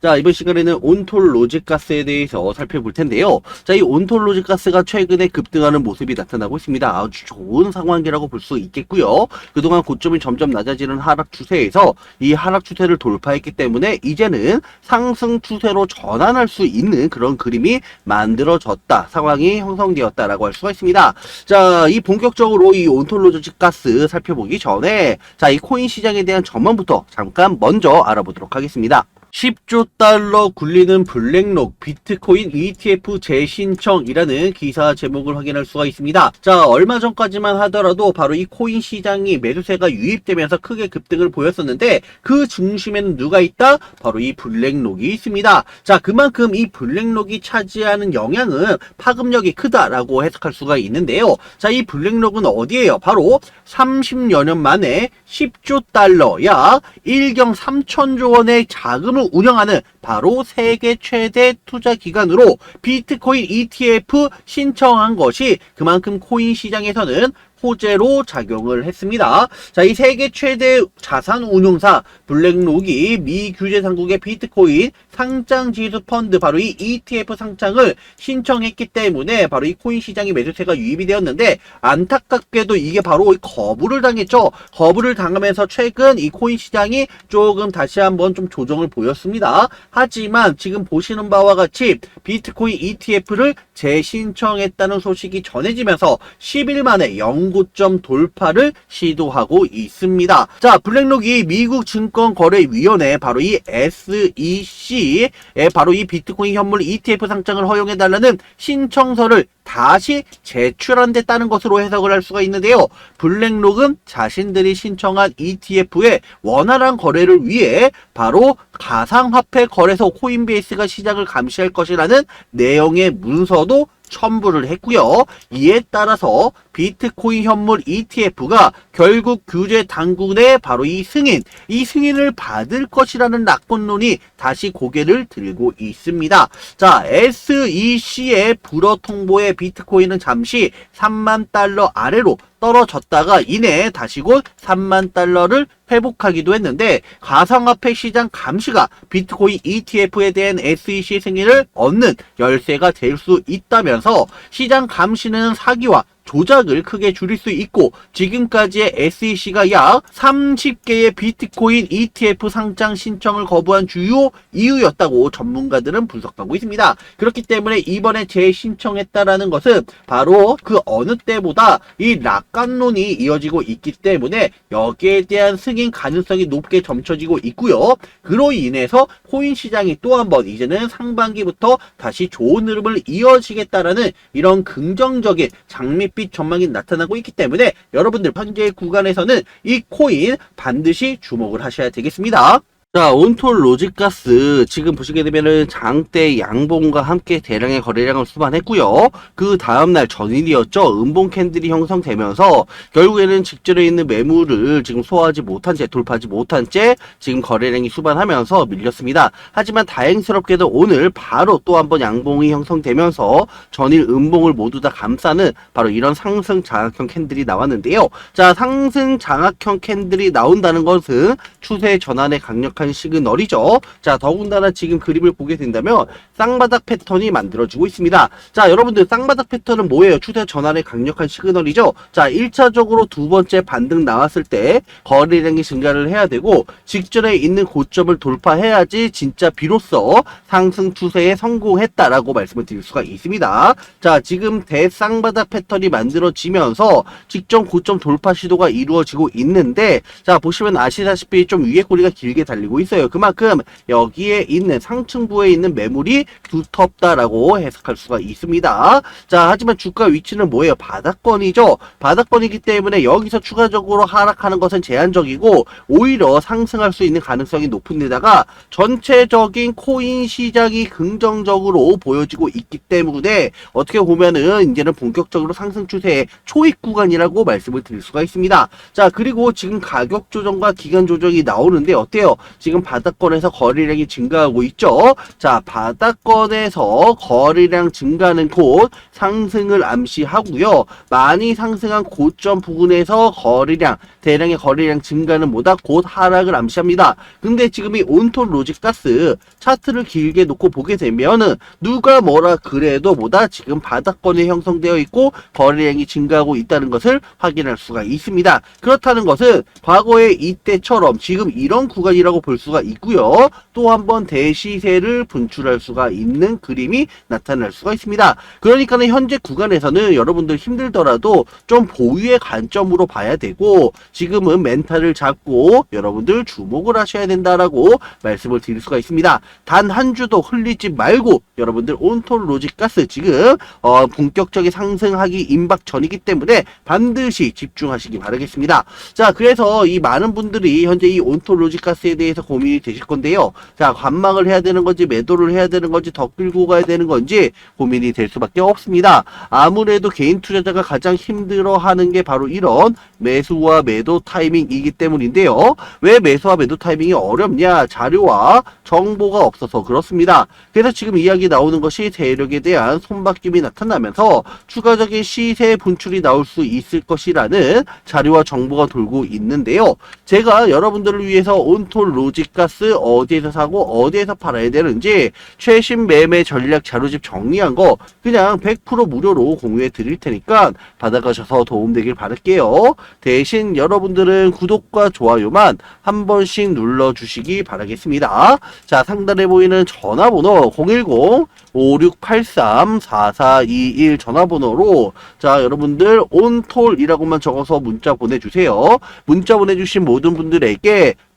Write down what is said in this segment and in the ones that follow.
자, 이번 시간에는 온톨 로직 가스에 대해서 살펴볼 텐데요. 자, 이 온톨 로직 가스가 최근에 급등하는 모습이 나타나고 있습니다. 아주 좋은 상황이라고 볼 수 있겠고요. 그동안 고점이 점점 낮아지는 하락 추세에서 이 하락 추세를 돌파했기 때문에 이제는 상승 추세로 전환할 수 있는 그런 그림이 만들어졌다. 상황이 형성되었다라고 할 수가 있습니다. 자, 이 본격적으로 이 온톨 로직 가스 살펴보기 전에 자, 이 코인 시장에 대한 전망부터 잠깐 먼저 알아보도록 하겠습니다. 10조 달러 굴리는 블랙록 비트코인 ETF 재신청이라는 기사 제목을 확인할 수가 있습니다. 자, 얼마 전까지만 하더라도 바로 이 코인 시장이 매수세가 유입되면서 크게 급등을 보였었는데 그 중심에는 누가 있다? 바로 이 블랙록이 있습니다. 자, 그만큼 이 블랙록이 차지하는 영향은 파급력이 크다라고 해석할 수가 있는데요. 자, 이 블랙록은 어디에요? 바로 30여 년 만에 10조 달러, 약 1경 3천조 원의 자금을 운영하는 바로 세계 최대 투자 기관으로 비트코인 ETF 신청한 것이 그만큼 코인 시장에서는 호재로 작용을 했습니다. 자, 이 세계 최대 자산 운용사 블랙록이 미 규제 당국의 비트코인 상장 지수 펀드 바로 이 ETF 상장을 신청했기 때문에 바로 이 코인 시장의 매수세가 유입이 되었는데 안타깝게도 이게 바로 거부를 당했죠. 거부를 당하면서 최근 이 코인 시장이 조금 다시 한번 좀 조정을 보였습니다. 하지만 지금 보시는 바와 같이 비트코인 ETF를 재신청했다는 소식이 전해지면서 10일 만에 연고점 돌파를 시도하고 있습니다. 자, 블랙록이 미국 증권거래위원회 바로 이 SEC 에 바로 이 비트코인 현물 ETF 상장을 허용해달라는 신청서를 다시 제출한댔다는 것으로 해석을 할 수가 있는데요. 블랙록은 자신들이 신청한 ETF의 원활한 거래를 위해 바로 가상화폐 거래소 코인베이스가 시장을 감시할 것이라는 내용의 문서도 첨부를 했고요. 이에 따라서 비트코인 현물 ETF가 결국 규제 당국의 바로 이 승인, 이 승인을 받을 것이라는 낙관론이 다시 고개를 들고 있습니다. 자, SEC의 불어 통보에 비트코인은 잠시 3만 달러 아래로 떨어졌다가 이내 다시 곧 3만 달러를 회복하기도 했는데 가상화폐 시장 감시가 비트코인 ETF에 대한 SEC 승인을 얻는 열쇠가 될 수 있다면서 시장 감시는 사기와 조작을 크게 줄일 수 있고 지금까지의 SEC가 약 30개의 비트코인 ETF 상장 신청을 거부한 주요 이유였다고 전문가들은 분석하고 있습니다. 그렇기 때문에 이번에 재신청했다라는 것은 바로 그 어느 때보다 이 낙관론이 이어지고 있기 때문에 여기에 대한 승인 가능성이 높게 점쳐지고 있고요. 그로 인해서 코인 시장이 또 한 번 이제는 상반기부터 다시 좋은 흐름을 이어지겠다라는 이런 긍정적인 장밋빛 전망이 나타나고 있기 때문에 여러분들 현재 구간에서는 이 코인 반드시 주목을 하셔야 되겠습니다. 자, 온톨 로직가스 지금 보시게 되면은 장대 양봉과 함께 대량의 거래량을 수반했고요. 그 다음날 전일이었죠. 음봉 캔들이 형성되면서 결국에는 직전에 있는 매물을 지금 소화하지 못한 채 돌파하지 못한 채 지금 거래량이 수반하면서 밀렸습니다. 하지만 다행스럽게도 오늘 바로 또 한번 양봉이 형성되면서 전일 음봉을 모두 다 감싸는 바로 이런 상승 장악형 캔들이 나왔는데요. 자, 상승 장악형 캔들이 나온다는 것은 추세 전환의 강력 한 시그널이죠. 자, 더군다나 지금 그림을 보게 된다면 쌍바닥 패턴이 만들어지고 있습니다. 자, 여러분들 쌍바닥 패턴은 뭐예요? 추세 전환의 강력한 시그널이죠. 자, 1차적으로 두 번째 반등 나왔을 때 거래량이 증가를 해야 되고 직전에 있는 고점을 돌파해야지 진짜 비로소 상승 추세에 성공했다라고 말씀을 드릴 수가 있습니다. 자, 지금 대쌍바닥 패턴이 만들어지면서 직전 고점 돌파 시도가 이루어지고 있는데 자, 보시면 아시다시피 좀 위에 꼬리가 길게 달 리고 있어요. 그만큼 여기에 있는 상층부에 있는 매물이 두텁다라고 해석할 수가 있습니다. 자, 하지만 주가 위치는 뭐예요? 바닥권이죠. 바닥권이기 때문에 여기서 추가적으로 하락하는 것은 제한적이고 오히려 상승할 수 있는 가능성이 높은 데다가 전체적인 코인 시장이 긍정적으로 보여지고 있기 때문에 어떻게 보면은 이제는 본격적으로 상승 추세의 초입 구간이라고 말씀을 드릴 수가 있습니다. 자, 그리고 지금 가격 조정과 기간 조정이 나오는데 어때요? 지금 바닥권에서 거래량이 증가하고 있죠. 자, 바닥권에서 거래량 증가는 곧 상승을 암시하고요. 많이 상승한 고점 부근에서 거래량, 대량의 거래량 증가는 뭐다? 곧 하락을 암시합니다. 근데 지금 이 온톤 로직 가스 차트를 길게 놓고 보게 되면은 누가 뭐라 그래도 뭐다? 지금 바닥권에 형성되어 있고 거래량이 증가하고 있다는 것을 확인할 수가 있습니다. 그렇다는 것은 과거의 이때처럼 지금 이런 구간이라고 볼 수가 있고요. 또 한 번 대시세를 분출할 수가 있는 그림이 나타날 수가 있습니다. 그러니까는 현재 구간에서는 여러분들 힘들더라도 좀 보유의 관점으로 봐야 되고 지금은 멘탈을 잡고 여러분들 주목을 하셔야 된다라고 말씀을 드릴 수가 있습니다. 단 한 주도 흘리지 말고 여러분들 온톨 로직 가스 지금 어, 본격적인 상승하기 임박 전이기 때문에 반드시 집중하시기 바라겠습니다. 자, 그래서 이 많은 분들이 현재 이 온톨 로직 가스에 대해서 고민이 되실 건데요. 자, 관망을 해야 되는 건지 매도를 해야 되는 건지 더 끌고 가야 되는 건지 고민이 될 수밖에 없습니다. 아무래도 개인 투자자가 가장 힘들어하는 게 바로 이런 매수와 매도 타이밍이기 때문인데요. 왜 매수와 매도 타이밍이 어렵냐? 자료와 정보가 없어서 그렇습니다. 그래서 지금 이야기 나오는 것이 세력에 대한 손바뀜이 나타나면서 추가적인 시세 분출이 나올 수 있을 것이라는 자료와 정보가 돌고 있는데요. 제가 여러분들을 위해서 온톨 로 직가스 어디에서 사고 어디에서 팔아야 되는지 최신 매매 전략 자료집 정리한 거 그냥 100% 무료로 공유해 드릴 테니까 받아가셔서 도움되길 바랄게요. 대신 여러분들은 구독과 좋아요만 한 번씩 눌러주시기 바라겠습니다. 자, 상단에 보이는 전화번호 010-5683-4421 전화번호로 자, 여러분들 온톨이라고만 적어서 문자 보내주세요. 문자 보내주신 모든 분들에게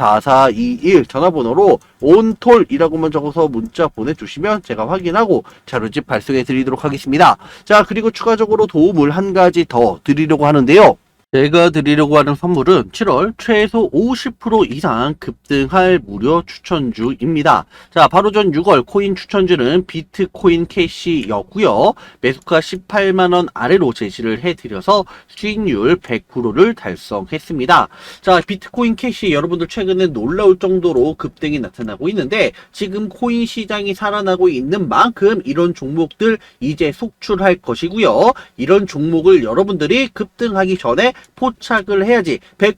010-5683-4421 전화번호로 온톨이라고만 적어서 문자 보내주시면 제가 확인하고 자료집 발송해 드리도록 하겠습니다. 자, 그리고 추가적으로 도움을 한 가지 더 드리려고 하는데요. 제가 드리려고 하는 선물은 7월 최소 50% 이상 급등할 무료 추천주입니다. 자, 바로 전 6월 코인 추천주는 비트코인 캐시였고요. 매수가 18만원 아래로 제시를 해드려서 수익률 100%를 달성했습니다. 자, 비트코인 캐시 여러분들 최근에 놀라울 정도로 급등이 나타나고 있는데 지금 코인 시장이 살아나고 있는 만큼 이런 종목들 이제 속출할 것이고요. 이런 종목을 여러분들이 급등하기 전에 포착을 해야지. 100%,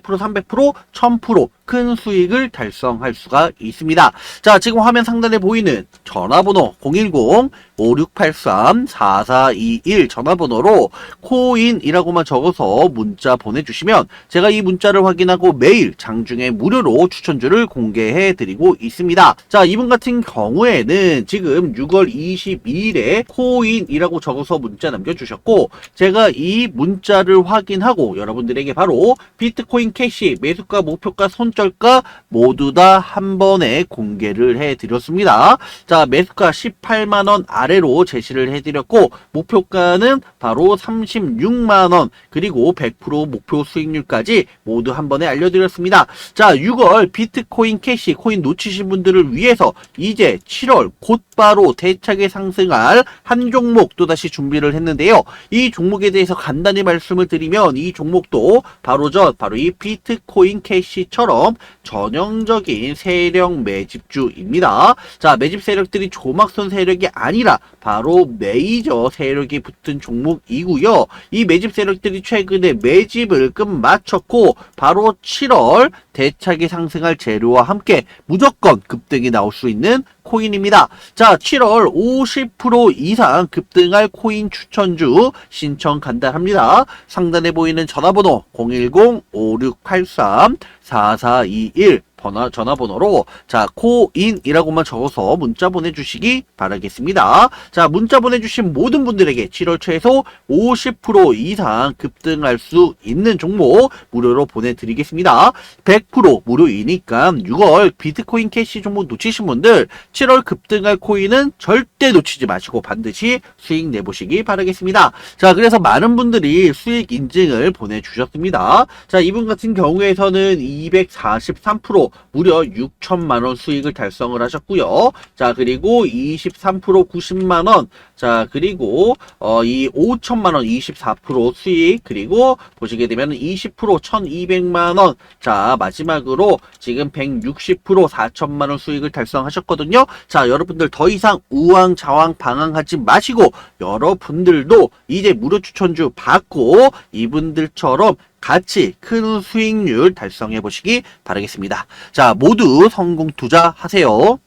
200%, 300%, 1000% 큰 수익을 달성할 수가 있습니다. 자, 지금 화면 상단에 보이는 전화번호 010-5683-4421 전화번호로 코인이라고만 적어서 문자 보내주시면 제가 이 문자를 확인하고 매일 장중에 무료로 추천주를 공개해 드리고 있습니다. 자, 이분 같은 경우에는 지금 6월 22일에 코인이라고 적어서 문자 남겨주셨고 제가 이 문자를 확인하고 여러분들에게 바로 비트코인 캐시 매수가 목표가 손 손절가 모두 다 한 번에 공개를 해드렸습니다. 자, 매수가 18만원 아래로 제시를 해드렸고, 목표가는 바로 36만원, 그리고 100% 목표 수익률까지 모두 한 번에 알려드렸습니다. 자, 6월 비트코인 캐시 코인 놓치신 분들을 위해서 이제 7월 곧바로 대차게 상승할 한 종목 또다시 준비를 했는데요. 이 종목에 대해서 간단히 말씀을 드리면 이 종목도 바로 저, 바로 이 비트코인 캐시처럼 전형적인 세력 매집주입니다. 자, 매집 세력들이 조막선 세력이 아니라 바로 메이저 세력이 붙은 종목이고요. 이 매집 세력들이 최근에 매집을 끝마쳤고 바로 7월 대차게 상승할 재료와 함께 무조건 급등이 나올 수 있는 코인입니다. 자, 7월 50% 이상 급등할 코인 추천주 신청 간단합니다. 상단에 보이는 전화번호 010-5683-4421 전화, 전화번호로 자, 코인이라고만 적어서 문자 보내주시기 바라겠습니다. 자, 문자 보내주신 모든 분들에게 7월 최소 50% 이상 급등할 수 있는 종목 무료로 보내드리겠습니다. 100% 무료이니까 6월 비트코인 캐시 종목 놓치신 분들 7월 급등할 코인은 절대 놓치지 마시고 반드시 수익 내보시기 바라겠습니다. 자, 그래서 많은 분들이 수익 인증을 보내주셨습니다. 자, 이분 같은 경우에서는 243% 무려 6천만 원 수익을 달성을 하셨고요. 자, 그리고 23% 90만 원. 자, 그리고, 어, 이 5천만 원 24% 수익. 그리고 보시게 되면 20% 1200만 원. 자, 마지막으로 지금 160% 4천만 원 수익을 달성하셨거든요. 자, 여러분들 더 이상 우왕좌왕 방황하지 마시고, 여러분들도 이제 무료 추천주 받고, 이분들처럼 같이 큰 수익률 달성해 보시기 바라겠습니다. 자, 모두 성공 투자하세요.